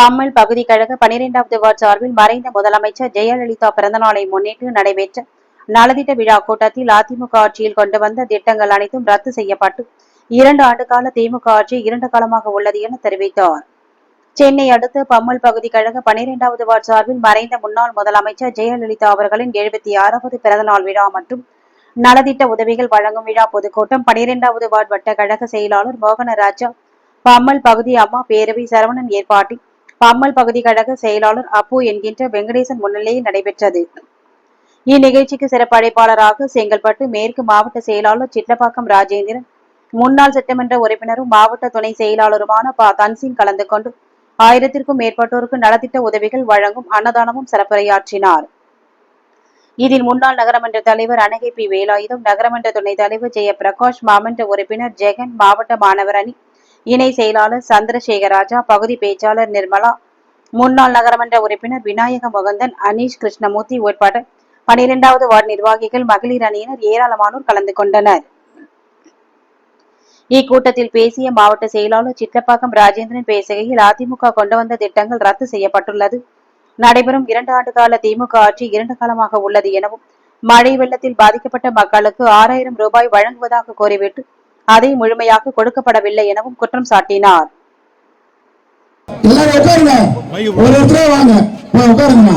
பாம்மல் பகுதி கழக பனிரெண்டாவது வார்டு சார்பில் மறைந்த முதலமைச்சர் ஜெயலலிதா பிறந்தநாளை முன்னிட்டு நடைபெற்ற நலத்திட்ட விழா கூட்டத்தில் அதிமுக ஆட்சியில் கொண்டு வந்த திட்டங்கள் அனைத்தும் ரத்து செய்யப்பட்டு இரண்டு ஆண்டுகால திமுக ஆட்சி இரண்டு காலமாக உள்ளது என தெரிவித்தார். சென்னை அடுத்து பம்மல் பகுதி கழக பனிரெண்டாவது வார்டு சார்பில் மறைந்த முன்னாள் முதலமைச்சர் ஜெயலலிதா அவர்களின் எழுபத்தி ஆறாவது பிறந்தநாள் விழா மற்றும் நலத்திட்ட உதவிகள் வழங்கும் விழா பொதுக்கூட்டம் பனிரெண்டாவது வார்டு வட்ட கழக செயலாளர் மோகனராஜா பம்மல் பகுதி அம்மா பேரவை சரவணன் ஏற்பாட்டில் பம்மல் பகுதி கழக செயலாளர் அப்பு என்கின்ற வெங்கடேசன் முன்னிலையில் நடைபெற்றது. இந்நிகழ்ச்சிக்கு சிறப்பு அழைப்பாளராக செங்கல்பட்டு மேற்கு மாவட்ட செயலாளர் சிட்லப்பாக்கம் ராஜேந்திரன் முன்னாள் சட்டமன்ற உறுப்பினரும் மாவட்ட துணை செயலாளருமான ப. தன்சிங் கலந்து கொண்டு ஆயிரத்திற்கும் மேற்பட்டோருக்கு நலத்திட்ட உதவிகள் வழங்கும் அன்னதானமும் சிறப்புரையாற்றினார். இதில் முன்னாள் நகரமன்ற தலைவர் அனகை பி. வேலாயுதம் நகரமன்ற துணைத் தலைவர் ஜெயபிரகாஷ் மாமன்ற உறுப்பினர் ஜெகன் மாவட்ட மாணவர் அணி இணை செயலாளர் சந்திரசேகராஜா பகுதி பேச்சாளர் நிர்மலா முன்னாள் நகரமன்ற உறுப்பினர் விநாயக முகந்தன் அனீஷ் கிருஷ்ணமூர்த்தி உட்பட பனிரெண்டாவது வார்டு நிர்வாகிகள் மகளிர் அணியினர் ஏராளமானோர் கலந்து கொண்டனர். இக்கூட்டத்தில் பேசிய மாவட்ட செயலாளர் சிட்டப்பாக்கம் ராஜேந்திரன் பேசுகையில் அதிமுக கொண்டு வந்த திட்டங்கள் ரத்து செய்யப்பட்டுள்ளது. நடைபெறும் இரண்டு ஆண்டு கால திமுக ஆட்சி இரண்டு காலமாக உள்ளது எனவும் மழை வெள்ளத்தில் பாதிக்கப்பட்ட மக்களுக்கு ஆறாயிரம் ரூபாய் வழங்குவதாக கோரிவிட்டு அதை முழுமையாக கொடுக்கப்படவில்லை எனவும் குற்றம் சாட்டினார். எல்லாரும் உட்காருங்க. ஒரு இடத்துல வாங்க. உட்காருங்க